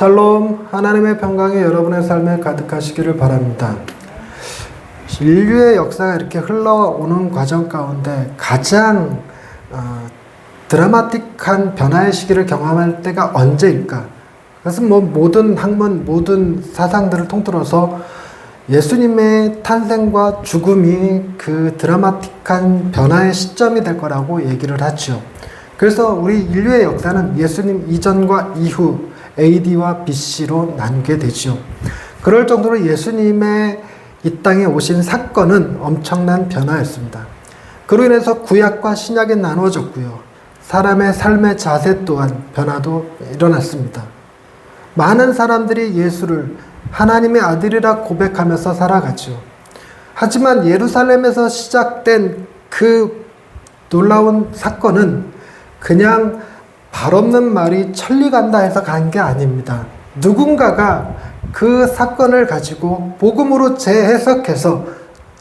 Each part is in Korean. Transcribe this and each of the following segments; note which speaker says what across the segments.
Speaker 1: 샬롬 하나님의 평강이 여러분의 삶에 가득하시기를 바랍니다. 인류의 역사가 이렇게 흘러오는 과정 가운데 가장 어, 드라마틱한 변화의 시기를 경험할 때가 언제일까? 그것은 뭐 모든 학문, 모든 사상들을 통틀어서 예수님의 탄생과 죽음이 그 드라마틱한 변화의 시점이 될 거라고 얘기를 하죠. 그래서 우리 인류의 역사는 예수님 이전과 이후 AD와 BC로 나누게 되죠. 그럴 정도로 예수님의 이 땅에 오신 사건은 엄청난 변화였습니다. 그로 인해서 구약과 신약이 나누어졌고요. 사람의 삶의 자세 또한 변화도 일어났습니다. 많은 사람들이 예수를 하나님의 아들이라 고백하면서 살아가죠. 하지만 예루살렘에서 시작된 그 놀라운 사건은 그냥 발 없는 말이 천리 간다 해서 간 게 아닙니다. 누군가가 그 사건을 가지고 복음으로 재해석해서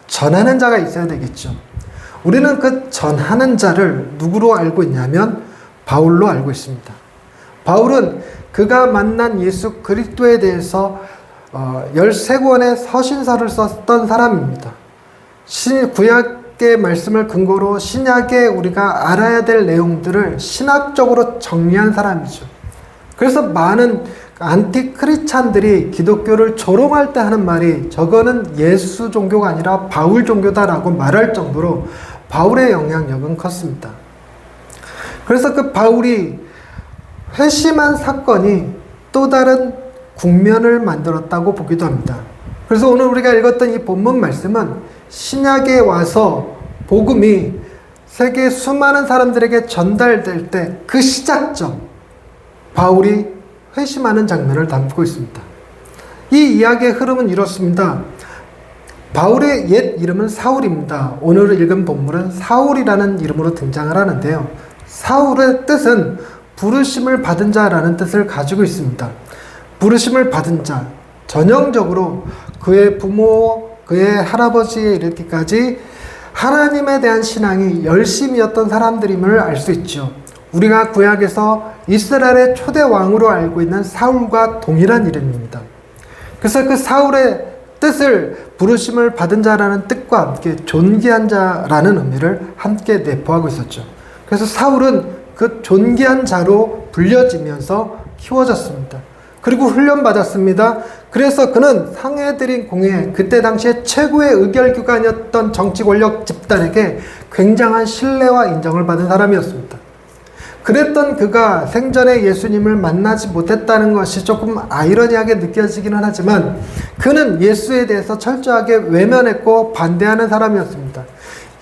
Speaker 1: 전하는 자가 있어야 되겠죠. 우리는 그 전하는 자를 누구로 알고 있냐면 바울로 알고 있습니다. 바울은 그가 만난 예수 그리스도에 대해서 어, 13권의 서신서를 썼던 사람입니다. 신, 구약 의 말씀을 근거로 신약에 우리가 알아야 될 내용들을 신학적으로 정리한 사람이죠. 그래서 많은 안티 크리찬들이 기독교를 조롱할 때 하는 말이 저거는 예수 종교가 아니라 바울 종교다라고 말할 정도로 바울의 영향력은 컸습니다. 그래서 그 바울이 회심한 사건이 또 다른 국면을 만들었다고 보기도 합니다. 그래서 오늘 우리가 읽었던 이 본문 말씀은 신약에 와서 복음이 세계 수많은 사람들에게 전달될 때 그 시작점, 바울이 회심하는 장면을 담고 있습니다. 이 이야기의 흐름은 이렇습니다. 바울의 옛 이름은 사울입니다. 오늘 읽은 본문은 사울이라는 이름으로 등장을 하는데요. 사울의 뜻은 부르심을 받은 자라는 뜻을 가지고 있습니다. 부르심을 받은 자, 전형적으로 그의 부모, 그의 할아버지에 이르기까지 하나님에 대한 신앙이 열심이었던 사람들임을 알 수 있죠. 우리가 구약에서 이스라엘의 초대 왕으로 알고 있는 사울과 동일한 이름입니다. 그래서 그 사울의 뜻을 부르심을 받은 자라는 뜻과 함께 존귀한 자라는 의미를 함께 내포하고 있었죠. 그래서 사울은 그 존귀한 자로 불려지면서 키워졌습니다. 그리고 훈련받았습니다. 그래서 그는 상해드린 공회, 그때 당시에 최고의 의결기관이었던 정치 권력 집단에게 굉장한 신뢰와 인정을 받은 사람이었습니다. 그랬던 그가 생전에 예수님을 만나지 못했다는 것이 조금 아이러니하게 느껴지기는 하지만 그는 예수에 대해서 철저하게 외면했고 반대하는 사람이었습니다.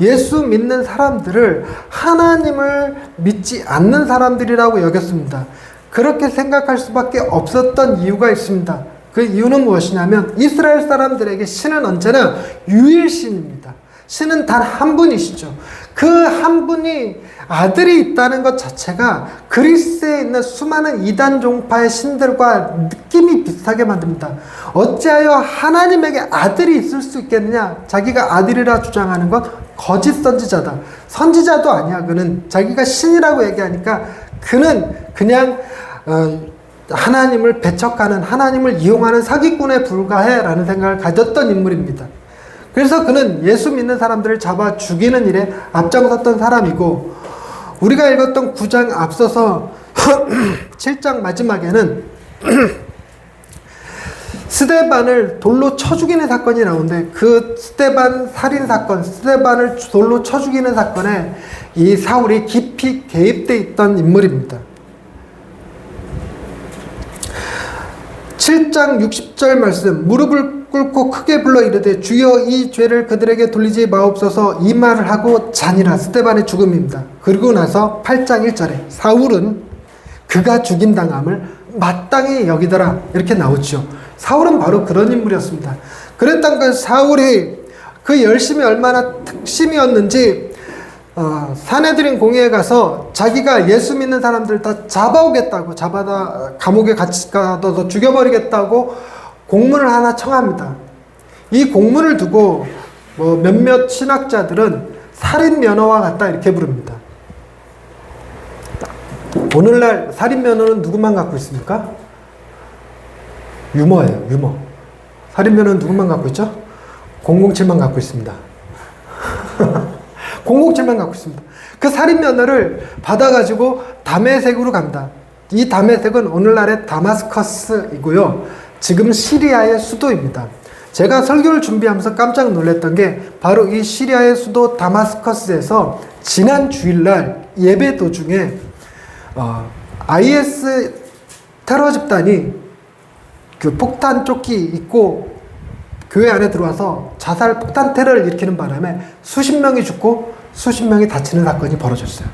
Speaker 1: 예수 믿는 사람들을 하나님을 믿지 않는 사람들이라고 여겼습니다. 그렇게 생각할 수밖에 없었던 이유가 있습니다. 그 이유는 무엇이냐면 이스라엘 사람들에게 신은 언제나 유일신입니다. 신은 단 한 분이시죠. 그 한 분이 아들이 있다는 것 자체가 그리스에 있는 수많은 이단 종파의 신들과 느낌이 비슷하게 만듭니다. 어찌하여 하나님에게 아들이 있을 수 있겠느냐? 자기가 아들이라 주장하는 건 거짓 선지자다. 선지자도 아니야. 그는 자기가 신이라고 얘기하니까 그는 그냥 어, 하나님을 배척하는 하나님을 이용하는 사기꾼에 불과해라는 생각을 가졌던 인물입니다. 그래서 그는 예수 믿는 사람들을 잡아 죽이는 일에 앞장섰던 사람이고 우리가 읽었던 9장 앞서서 7장 마지막에는 스테반을 돌로 쳐 죽이는 사건이 나오는데 그 스테반 살인 사건, 스테반을 돌로 쳐 죽이는 사건에 이 사울이 깊이 개입돼 있던 인물입니다. 7장 60절 말씀 무릎을 꿇고 크게 불러 이르되 주여 이 죄를 그들에게 돌리지 마옵소서 이 말을 하고 잔이라 스테반의 죽음입니다. 그리고 나서 8장 1절에 사울은 그가 죽임 당함을 마땅히 여기더라 이렇게 나오죠. 사울은 바로 그런 인물이었습니다. 그랬던 그 사울이 그 열심이 얼마나 특심이었는지 어, 사내들인 공회에 가서 자기가 예수 믿는 사람들 다 잡아오겠다고 잡아다 감옥에 같이 가둬서 죽여버리겠다고 공문을 하나 청합니다. 이 공문을 두고 뭐 몇몇 신학자들은 살인 면허와 같다 이렇게 부릅니다. 오늘날 살인 면허는 누구만 갖고 있습니까? 유머예요, 유머. 살인 면허는 누구만 갖고 있죠? 007만 갖고 있습니다. 007만 갖고 있습니다. 그 살인 면허를 받아가지고 담에색으로 갑니다. 이 담에색은 오늘날의 다마스커스이고요. 지금 시리아의 수도입니다. 제가 설교를 준비하면서 깜짝 놀랐던 게 바로 이 시리아의 수도 다마스커스에서 지난 주일날 예배 도중에 어, IS 테러 집단이 그 폭탄 조끼 입고 교회 안에 들어와서 자살 폭탄 테러를 일으키는 바람에 수십 명이 죽고 수십 명이 다치는 사건이 벌어졌어요.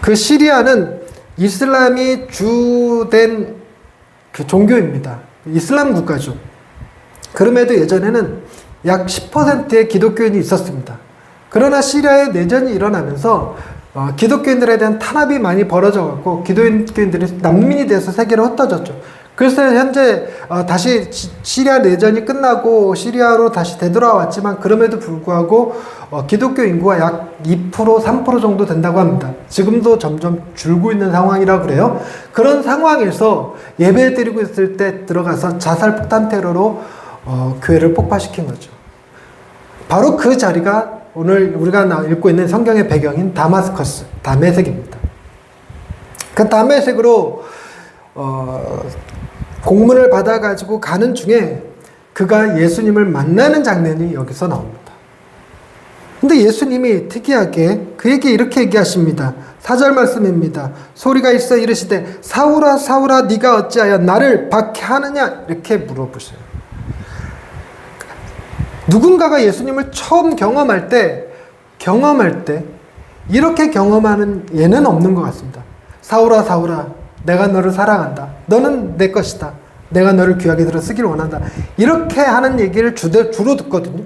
Speaker 1: 그 시리아는 이슬람이 주된 그 종교입니다. 이슬람 국가죠. 그럼에도 예전에는 약 10%의 기독교인이 있었습니다. 그러나 시리아에 내전이 일어나면서 어, 기독교인들에 대한 탄압이 많이 벌어져 갖고 기독교인들이 난민이 돼서 세계로 흩어졌죠. 그래서 현재 어, 다시 시- 시리아 내전이 끝나고 시리아로 다시 되돌아왔지만 그럼에도 불구하고 어, 기독교 인구가 약 2% 3% 정도 된다고 합니다. 지금도 점점 줄고 있는 상황이라고 그래요. 그런 상황에서 예배 드리고 있을 때 들어가서 자살 폭탄 테러로 어, 교회를 폭파시킨 거죠. 바로 그 자리가 오늘 우리가 나- 읽고 있는 성경의 배경인 다마스커스, 다메섹입니다. 그 다메섹으로 어, 공문을 받아가지고 가는 중에 그가 예수님을 만나는 장면이 여기서 나옵니다. 근데 예수님이 특이하게 그에게 이렇게 얘기하십니다. 사절 말씀입니다. 소리가 있어 이르시되 사울아 사울아 네가 어찌하여 나를 박해하느냐 이렇게 물어보세요. 누군가가 예수님을 처음 경험할 때, 경험할 때, 이렇게 경험하는 예는 없는 것 같습니다. 사울아, 사울아, 내가 너를 사랑한다. 너는 내 것이다. 내가 너를 귀하게 들어 쓰기를 원한다. 이렇게 하는 얘기를 주로, 듣거든요.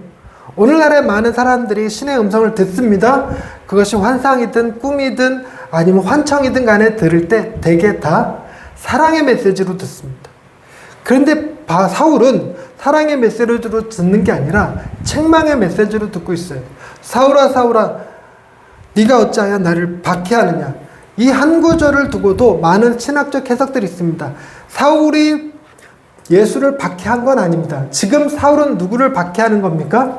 Speaker 1: 오늘날의 많은 사람들이 신의 음성을 듣습니다. 그것이 환상이든 꿈이든 아니면 환청이든 간에 들을 때 대개 다 사랑의 메시지로 듣습니다. 그런데 바, 사울은 사랑의 메시지로 듣는 게 아니라 책망의 메시지로 듣고 있어요. 사울아 사울아 네가 어찌하여 나를 박해하느냐. 이 한 구절을 두고도 많은 신학적 해석들이 있습니다. 사울이 예수를 박해한 건 아닙니다. 지금 사울은 누구를 박해하는 겁니까?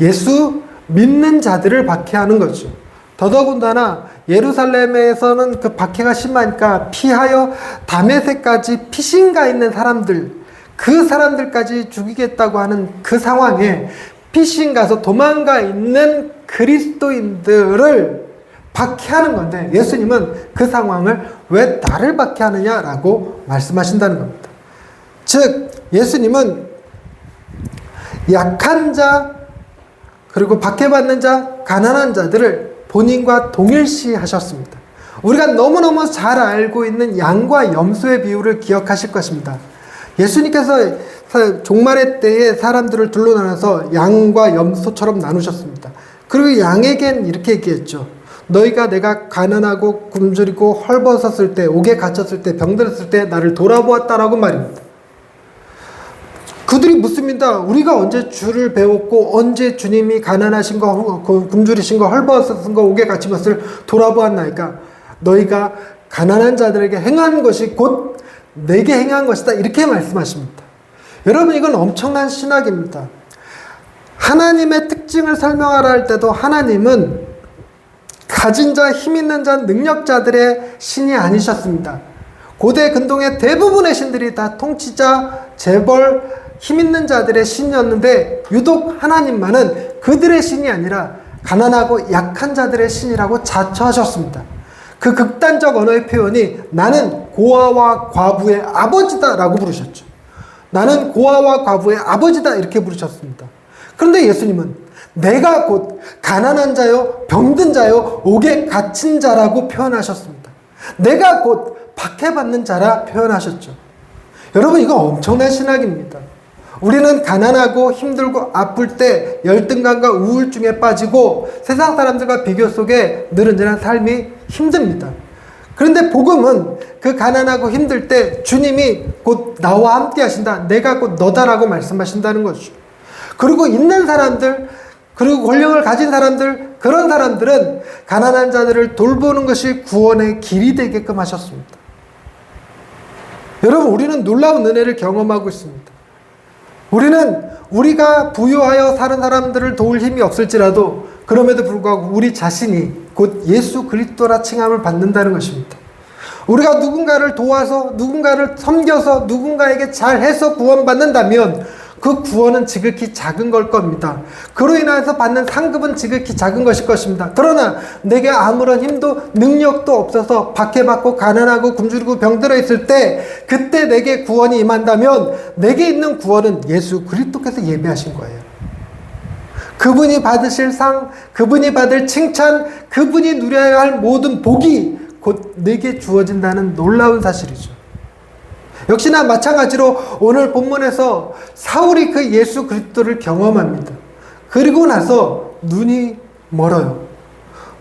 Speaker 1: 예수 믿는 자들을 박해하는 거죠. 더더군다나 예루살렘에서는 그 박해가 심하니까 피하여 다메섹까지 피신가 있는 사람들, 그 사람들까지 죽이겠다고 하는 그 상황에 피신 가서 도망가 있는 그리스도인들을 박해하는 건데 예수님은 그 상황을 왜 나를 박해하느냐라고 말씀하신다는 겁니다. 즉 예수님은 약한 자 그리고 박해받는 자 가난한 자들을 본인과 동일시 하셨습니다. 우리가 너무너무 잘 알고 있는 양과 염소의 비유를 기억하실 것입니다. 예수님께서 사- 종말의 때에 사람들을 둘로 나눠서 양과 염소처럼 나누셨습니다. 그리고 양에겐 이렇게 얘기했죠. 너희가 내가 가난하고 굶주리고 헐벗었을 때, 옥에 갇혔을 때, 병들었을 때 나를 돌아보았다라고 말입니다. 그들이 묻습니다. 우리가 언제 주를 배웠고 언제 주님이 가난하신 거, 굶주리신 거, 헐벗은 거, 옥에 갇힌 것을 돌아보았나이까? 너희가 가난한 자들에게 행한 것이 곧 내게 행한 것이다. 이렇게 말씀하십니다. 여러분 이건 엄청난 신학입니다. 하나님의 특징을 설명하라 할 때도 하나님은 가진 자, 힘 있는 자, 능력자들의 신이 아니셨습니다. 고대 근동의 대부분의 신들이 다 통치자, 재벌, 힘 있는 자들의 신이었는데 유독 하나님만은 그들의 신이 아니라 가난하고 약한 자들의 신이라고 자처하셨습니다. 그 극단적 언어의 표현이 나는 고아와 과부의 아버지다라고 부르셨죠. 나는 고아와 과부의 아버지다 이렇게 부르셨습니다. 그런데 예수님은 내가 곧 가난한 자요, 병든 자요, 옥에 갇힌 자라고 표현하셨습니다. 내가 곧 박해받는 자라 표현하셨죠. 여러분 이거 엄청난 신학입니다. 우리는 가난하고 힘들고 아플 때 열등감과 우울증에 빠지고 세상 사람들과 비교 속에 느른느한 삶이 힘듭니다. 그런데 복음은 그 가난하고 힘들 때 주님이 곧 나와 함께 하신다. 내가 곧 너다라고 말씀하신다는 거죠. 그리고 있는 사람들, 그리고 권력을 가진 사람들, 그런 사람들은 가난한 자들을 돌보는 것이 구원의 길이 되게끔 하셨습니다. 여러분, 우리는 놀라운 은혜를 경험하고 있습니다. 우리는 우리가 부유하여 사는 사람들을 도울 힘이 없을지라도 그럼에도 불구하고 우리 자신이 곧 예수 그리스도라 칭함을 받는다는 것입니다. 우리가 누군가를 도와서 누군가를 섬겨서 누군가에게 잘해서 구원받는다면 그 구원은 지극히 작은 걸 겁니다. 그로 인해서 받는 상급은 지극히 작은 것일 것입니다. 그러나 내게 아무런 힘도 능력도 없어서 박해받고 가난하고 굶주리고 병들어 있을 때 그때 내게 구원이 임한다면 내게 있는 구원은 예수 그리스도께서 예비하신 거예요. 그분이 받으실 상, 그분이 받을 칭찬, 그분이 누려야 할 모든 복이 곧 내게 주어진다는 놀라운 사실이죠. 역시나 마찬가지로 오늘 본문에서 사울이 그 예수 그리스도를 경험합니다. 그리고 나서 눈이 멀어요.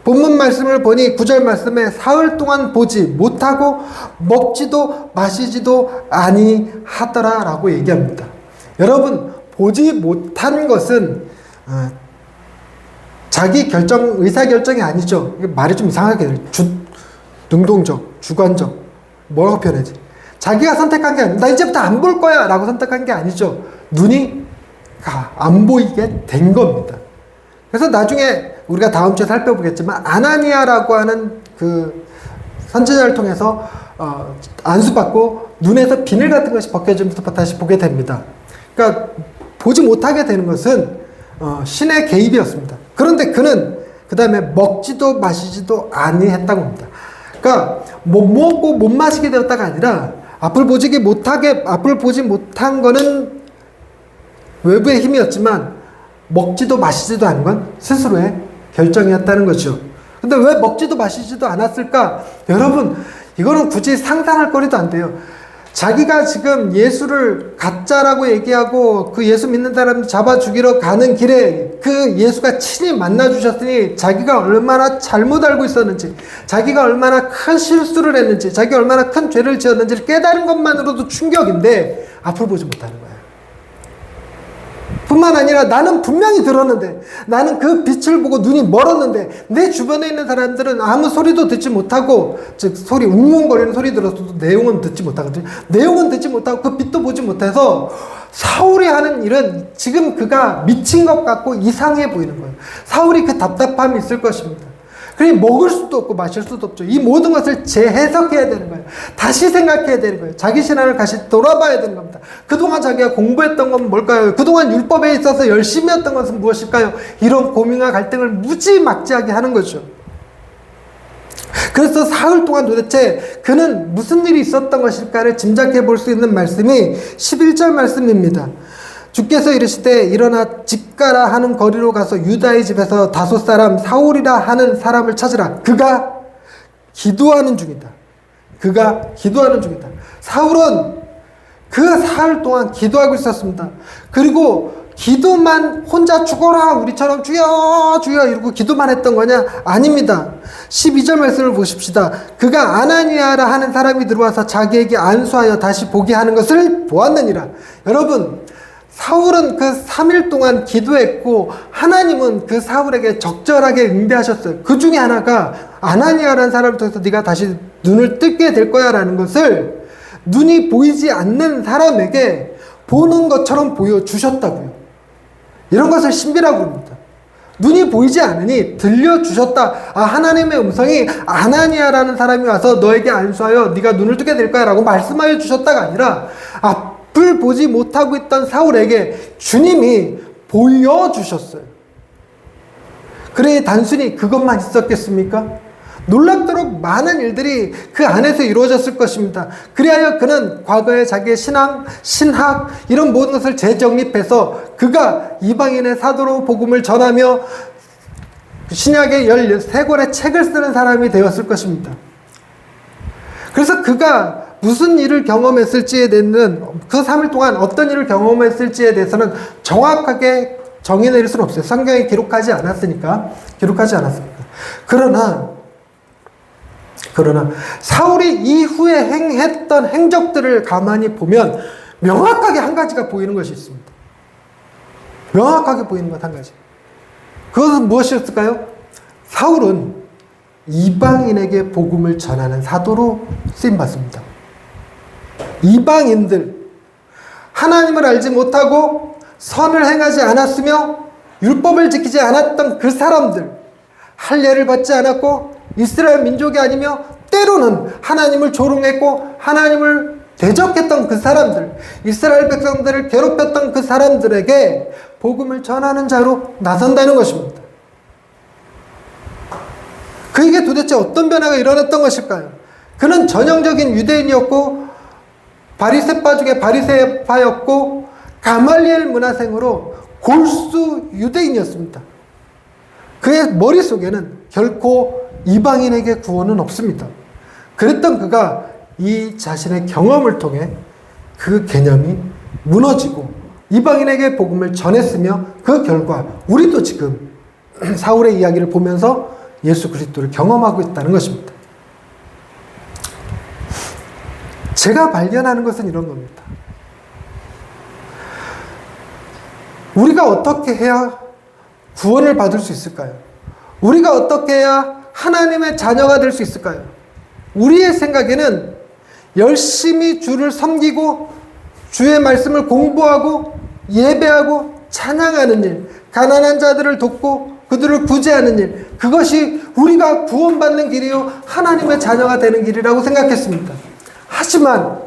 Speaker 1: 본문 말씀을 보니 구절 말씀에 사흘 동안 보지 못하고 먹지도 마시지도 아니하더라라고 얘기합니다. 여러분 보지 못한 것은 어, 자기 결정 의사 결정이 아니죠. 말이 좀 이상하게 주 능동적, 주관적 뭐라고 표현하지? 자기가 선택한 게 아니라 나 이제부터 안 볼 거야 라고 선택한 게 아니죠. 눈이 안 보이게 된 겁니다. 그래서 나중에 우리가 다음 주에 살펴보겠지만 아나니아라고 하는 그 선지자를 통해서 어, 안수받고 눈에서 비늘 같은 것이 벗겨지면서 다시 보게 됩니다. 그러니까 보지 못하게 되는 것은 어, 신의 개입이었습니다. 그런데 그는 그 다음에 먹지도 마시지도 아니했다고 합니다. 그러니까 못 먹고 못 마시게 되었다가 아니라 앞을 보지 못하게 앞을 보지 못한 거는 외부의 힘이었지만 먹지도 마시지도 않은 건 스스로의 결정이었다는 거죠. 근데 왜 먹지도 마시지도 않았을까? 여러분, 이거는 굳이 상상할 거리도 안 돼요. 자기가 지금 예수를 가짜라고 얘기하고 그 예수 믿는 사람 잡아 죽이러 가는 길에 그 예수가 친히 만나 주셨으니 자기가 얼마나 잘못 알고 있었는지, 자기가 얼마나 큰 실수를 했는지, 자기가 얼마나 큰 죄를 지었는지를 깨달은 것만으로도 충격인데 앞을 보지 못하는 거예요. 뿐만 아니라 나는 분명히 들었는데 나는 그 빛을 보고 눈이 멀었는데 내 주변에 있는 사람들은 아무 소리도 듣지 못하고 즉 소리 웅웅거리는 소리 들었어도 내용은 듣지 못하거든요. 내용은 듣지 못하고 그 빛도 보지 못해서 사울이 하는 일은 지금 그가 미친 것 같고 이상해 보이는 거예요. 사울이 그 답답함이 있을 것입니다. 그래 먹을 수도 없고 마실 수도 없죠. 이 모든 것을 재해석해야 되는 거예요. 다시 생각해야 되는 거예요. 자기 신앙을 다시 돌아봐야 되는 겁니다. 그동안 자기가 공부했던 건 뭘까요? 그동안 율법에 있어서 열심히 했던 것은 무엇일까요? 이런 고민과 갈등을 무지막지하게 하는 거죠. 그래서 사흘 동안 도대체 그는 무슨 일이 있었던 것일까를 짐작해 볼 수 있는 말씀이 11절 말씀입니다. 주께서 이르시되 일어나 집 가라 하는 거리로 가서 유다의 집에서 다섯 사람 사울이라 하는 사람을 찾으라. 그가 기도하는 중이다. 그가 기도하는 중이다. 사울은 그 사흘 동안 기도하고 있었습니다. 그리고 기도만 혼자 죽어라 우리처럼 주여 주여 이러고 기도만 했던 거냐? 아닙니다. 12절 말씀을 보십시다. 그가 아나니아라 하는 사람이 들어와서 자기에게 안수하여 다시 보게 하는 것을 보았느니라. 여러분 사울은 그 3일 동안 기도했고 하나님은 그 사울에게 적절하게 응대하셨어요. 그 중에 하나가 아나니아라는 사람을 통해서 네가 다시 눈을 뜨게 될 거야라는 것을 눈이 보이지 않는 사람에게 보는 것처럼 보여주셨다고요. 이런 것을 신비라고 합니다. 눈이 보이지 않으니 들려주셨다. 아, 하나님의 음성이 아나니아라는 사람이 와서 너에게 안수하여 네가 눈을 뜨게 될 거야 라고 말씀하여 주셨다가 아니라 아, 앞을 보지 못하고 있던 사울에게 주님이 보여주셨어요. 그래, 단순히 그것만 있었겠습니까? 놀랍도록 많은 일들이 그 안에서 이루어졌을 것입니다. 그리하여 그는 과거에 자기의 신앙, 신학, 이런 모든 것을 재정립해서 그가 이방인의 사도로 복음을 전하며 신약의 13권의 책을 쓰는 사람이 되었을 것입니다. 그래서 그가 무슨 일을 경험했을지에 대해서는 그 3일 동안 어떤 일을 경험했을지에 대해서는 정확하게 정의 내릴 수는 없어요. 성경에 기록하지 않았으니까. 기록하지 않았으니까. 그러나, 그러나, 사울이 이후에 행했던 행적들을 가만히 보면 명확하게 한 가지가 보이는 것이 있습니다. 명확하게 보이는 것 한 가지. 그것은 무엇이었을까요? 사울은 이방인에게 복음을 전하는 사도로 쓰임 받습니다. 이방인들, 하나님을 알지 못하고 선을 행하지 않았으며 율법을 지키지 않았던 그 사람들, 할례를 받지 않았고 이스라엘 민족이 아니며 때로는 하나님을 조롱했고 하나님을 대적했던 그 사람들, 이스라엘 백성들을 괴롭혔던 그 사람들에게 복음을 전하는 자로 나선다는 것입니다. 그에게 도대체 어떤 변화가 일어났던 것일까요? 그는 전형적인 유대인이었고 바리새파 중에 바리새파였고 가말리엘 문화생으로 골수 유대인이었습니다. 그의 머릿속에는 결코 이방인에게 구원은 없습니다. 그랬던 그가 이 자신의 경험을 통해 그 개념이 무너지고 이방인에게 복음을 전했으며 그 결과 우리도 지금 사울의 이야기를 보면서 예수 그리스도를 경험하고 있다는 것입니다. 제가 발견하는 것은 이런 겁니다. 우리가 어떻게 해야 구원을 받을 수 있을까요? 우리가 어떻게 해야 하나님의 자녀가 될 수 있을까요? 우리의 생각에는 열심히 주를 섬기고 주의 말씀을 공부하고 예배하고 찬양하는 일, 가난한 자들을 돕고 그들을 구제하는 일, 그것이 우리가 구원받는 길이요, 하나님의 자녀가 되는 길이라고 생각했습니다. 하지만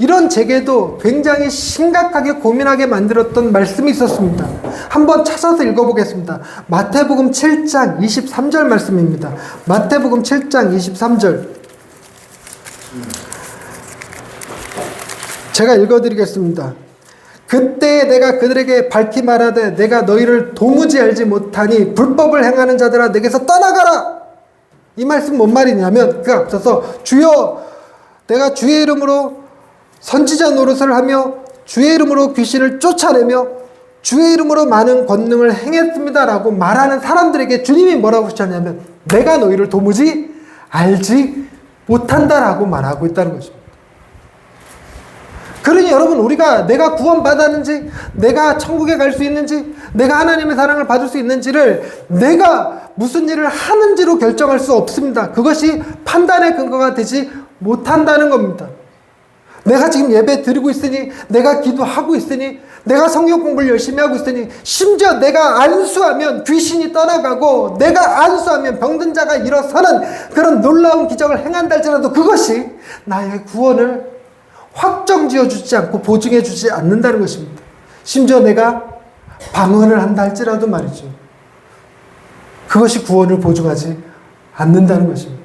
Speaker 1: 이런 제게도 굉장히 심각하게 고민하게 만들었던 말씀이 있었습니다. 한번 찾아서 읽어보겠습니다. 마태복음 7장 23절 말씀입니다. 마태복음 7장 23절. 제가 읽어드리겠습니다. 그때 내가 그들에게 밝히 말하되 내가 너희를 도무지 알지 못하니 불법을 행하는 자들아 내게서 떠나가라. 이 말씀 뭔 말이냐면 그 앞서서 주여 내가 주의 이름으로 선지자 노릇을 하며 주의 이름으로 귀신을 쫓아내며 주의 이름으로 많은 권능을 행했습니다라고 말하는 사람들에게 주님이 뭐라고 하셨냐면 내가 너희를 도무지 알지 못한다라고 말하고 있다는 것입니다. 그러니 여러분 우리가 내가 구원받았는지 내가 천국에 갈 수 있는지 내가 하나님의 사랑을 받을 수 있는지를 내가 무슨 일을 하는지로 결정할 수 없습니다. 그것이 판단의 근거가 되지 못한다는 겁니다. 내가 지금 예배 드리고 있으니 내가 기도하고 있으니 내가 성경 공부를 열심히 하고 있으니 심지어 내가 안수하면 귀신이 떠나가고 내가 안수하면 병든 자가 일어서는 그런 놀라운 기적을 행한다 할지라도 그것이 나의 구원을 확정 지어 주지 않고 보증해 주지 않는다는 것입니다. 심지어 내가 방언을 한다 할지라도 말이죠. 그것이 구원을 보증하지 않는다는 것입니다.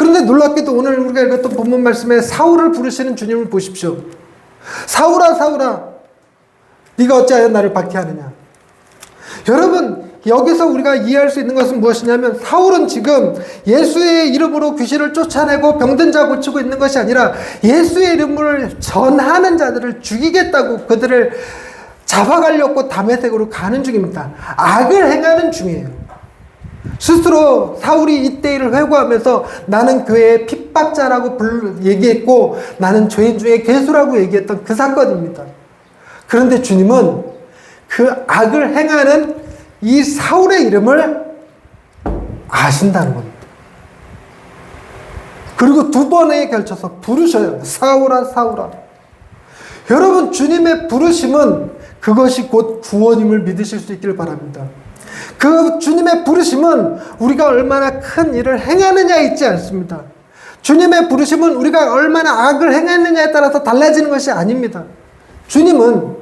Speaker 1: 그런데 놀랍게도 오늘 우리가 읽었던 본문 말씀에 사울을 부르시는 주님을 보십시오. 사울아 사울아 네가 어찌하여 나를 박해하느냐. 여러분 여기서 우리가 이해할 수 있는 것은 무엇이냐면 사울은 지금 예수의 이름으로 귀신을 쫓아내고 병든 자 고치고 있는 것이 아니라 예수의 이름을 전하는 자들을 죽이겠다고 그들을 잡아가려고 담에색으로 가는 중입니다. 악을 행하는 중이에요. 스스로 사울이 이때 일을 회고하면서 나는 교회의 핍박자라고 얘기했고 나는 죄인 중에 개수라고 얘기했던 그 사건입니다. 그런데 주님은 그 악을 행하는 이 사울의 이름을 아신다는 겁니다. 그리고 두 번에 걸쳐서 부르셔요. 사울아, 사울아. 여러분, 주님의 부르심은 그것이 곧 구원임을 믿으실 수 있기를 바랍니다. 그 주님의 부르심은 우리가 얼마나 큰 일을 행하느냐에 있지 않습니다. 주님의 부르심은 우리가 얼마나 악을 행했느냐에 따라서 달라지는 것이 아닙니다. 주님은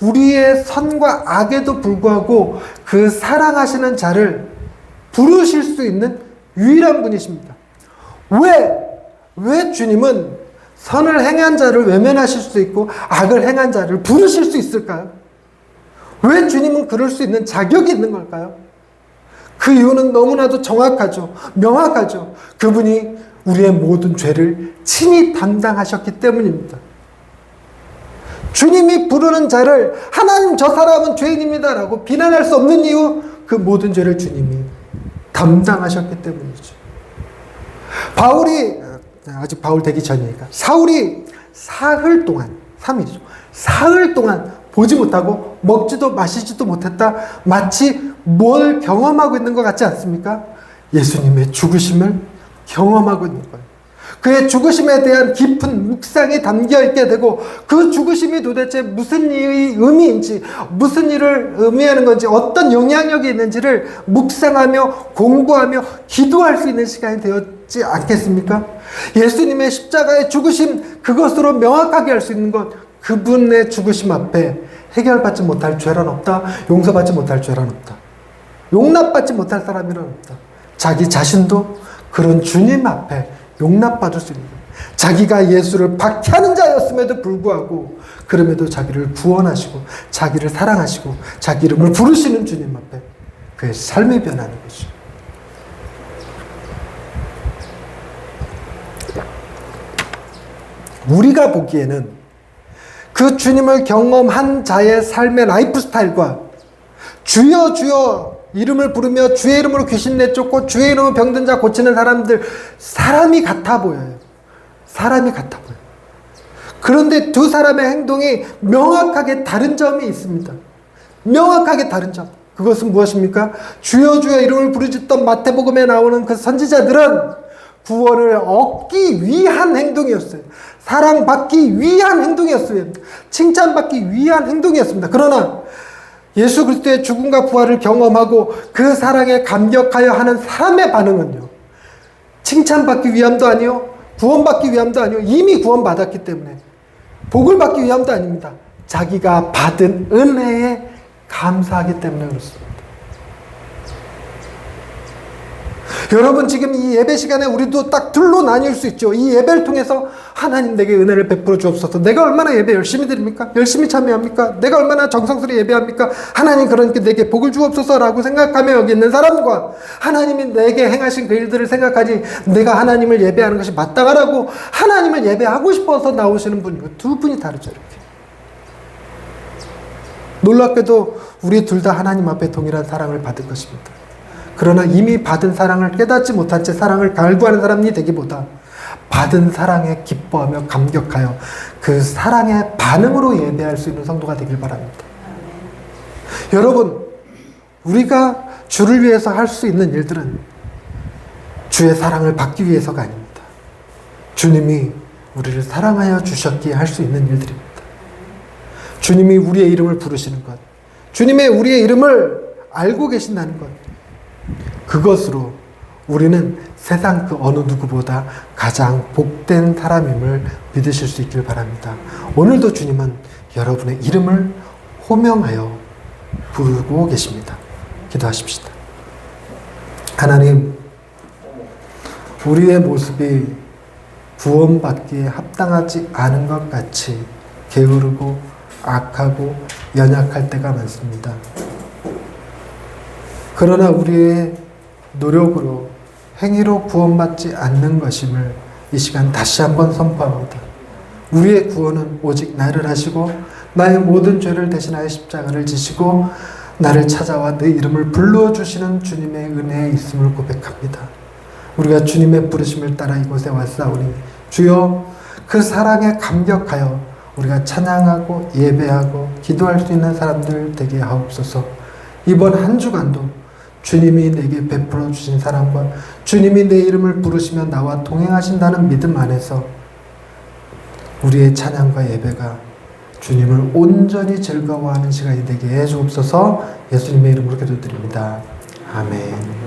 Speaker 1: 우리의 선과 악에도 불구하고 그 사랑하시는 자를 부르실 수 있는 유일한 분이십니다. 왜? 왜 주님은 선을 행한 자를 외면하실 수 있고 악을 행한 자를 부르실 수 있을까요? 왜 주님은 그럴 수 있는 자격이 있는 걸까요? 그 이유는 너무나도 정확하죠. 명확하죠. 그분이 우리의 모든 죄를 친히 담당하셨기 때문입니다. 주님이 부르는 자를 하나님 저 사람은 죄인입니다라고 비난할 수 없는 이유 그 모든 죄를 주님이 담당하셨기 때문이죠. 바울이 아직 바울 되기 전이니까 사울이 사흘 동안 3일이죠. 사흘 동안 보지 못하고 먹지도 마시지도 못했다. 마치 뭘 경험하고 있는 것 같지 않습니까? 예수님의 죽으심을 경험하고 있는 거예요. 그의 죽으심에 대한 깊은 묵상이 담겨 있게 되고 그 죽으심이 도대체 무슨 의미인지 무슨 일을 의미하는 건지 어떤 영향력이 있는지를 묵상하며 공부하며 기도할 수 있는 시간이 되었지 않겠습니까? 예수님의 십자가의 죽으심 그것으로 명확하게 할수 있는 것 그분의 죽으심 앞에 해결받지 못할 죄란 없다. 용서받지 못할 죄란 없다. 용납받지 못할 사람이란 없다. 자기 자신도 그런 주님 앞에 용납받을 수 있는 거예요. 자기가 예수를 박해하는 자였음에도 불구하고 그럼에도 자기를 구원하시고 자기를 사랑하시고 자기 이름을 부르시는 주님 앞에 그의 삶이 변하는 거죠. 우리가 보기에는 그 주님을 경험한 자의 삶의 라이프 스타일과 주여 주여 이름을 부르며 주의 이름으로 귀신 내쫓고 주의 이름으로 병든 자 고치는 사람들 사람이 같아 보여요. 사람이 같아 보여요. 그런데 두 사람의 행동이 명확하게 다른 점이 있습니다. 명확하게 다른 점. 그것은 무엇입니까? 주여 주여 이름을 부르짖던 마태복음에 나오는 그 선지자들은 구원을 얻기 위한 행동이었어요. 사랑받기 위한 행동이었어요. 칭찬받기 위한 행동이었습니다. 그러나 예수 그리스도의 죽음과 부활을 경험하고 그 사랑에 감격하여 하는 사람의 반응은요. 칭찬받기 위함도 아니요. 구원받기 위함도 아니요. 이미 구원받았기 때문에 복을 받기 위함도 아닙니다. 자기가 받은 은혜에 감사하기 때문에 그렇습니다. 여러분 지금 이 예배 시간에 우리도 딱 둘로 나뉠 수 있죠. 이 예배를 통해서 하나님 내게 은혜를 베풀어 주옵소서. 내가 얼마나 예배 열심히 드립니까? 열심히 참여합니까? 내가 얼마나 정성스레 예배합니까? 하나님 그러니까 내게 복을 주옵소서라고 생각하며 여기 있는 사람과 하나님이 내게 행하신 그 일들을 생각하지 내가 하나님을 예배하는 것이 마땅하라고 하나님을 예배하고 싶어서 나오시는 분이고 두 분이 다르죠. 이렇게. 놀랍게도 우리 둘 다 하나님 앞에 동일한 사랑을 받은 것입니다. 그러나 이미 받은 사랑을 깨닫지 못한 채 사랑을 갈구하는 사람이 되기보다 받은 사랑에 기뻐하며 감격하여 그 사랑의 반응으로 예배할 수 있는 성도가 되길 바랍니다. 여러분, 우리가 주를 위해서 할 수 있는 일들은 주의 사랑을 받기 위해서가 아닙니다. 주님이 우리를 사랑하여 주셨기에 할 수 있는 일들입니다. 주님이 우리의 이름을 부르시는 것, 주님의 우리의 이름을 알고 계신다는 것, 그것으로 우리는 세상 그 어느 누구보다 가장 복된 사람임을 믿으실 수 있길 바랍니다. 오늘도 주님은 여러분의 이름을 호명하여 부르고 계십니다. 기도하십시다. 하나님, 우리의 모습이 구원받기에 합당하지 않은 것 같이 게으르고 악하고 연약할 때가 많습니다. 그러나 우리의 노력으로 행위로 구원받지 않는 것임을 이 시간 다시 한번 선포합니다. 우리의 구원은 오직 나를 하시고 나의 모든 죄를 대신하여 십자가를 지시고 나를 찾아와 내 이름을 불러주시는 주님의 은혜에 있음을 고백합니다. 우리가 주님의 부르심을 따라 이곳에 왔사오니 주여 그 사랑에 감격하여 우리가 찬양하고 예배하고 기도할 수 있는 사람들 되게 하옵소서. 이번 한 주간도 주님이 내게 베풀어 주신 사랑과 주님이 내 이름을 부르시며 나와 동행하신다는 믿음 안에서 우리의 찬양과 예배가 주님을 온전히 즐거워하는 시간이 되게 해 주옵소서 예수님의 이름으로 기도드립니다. 아멘.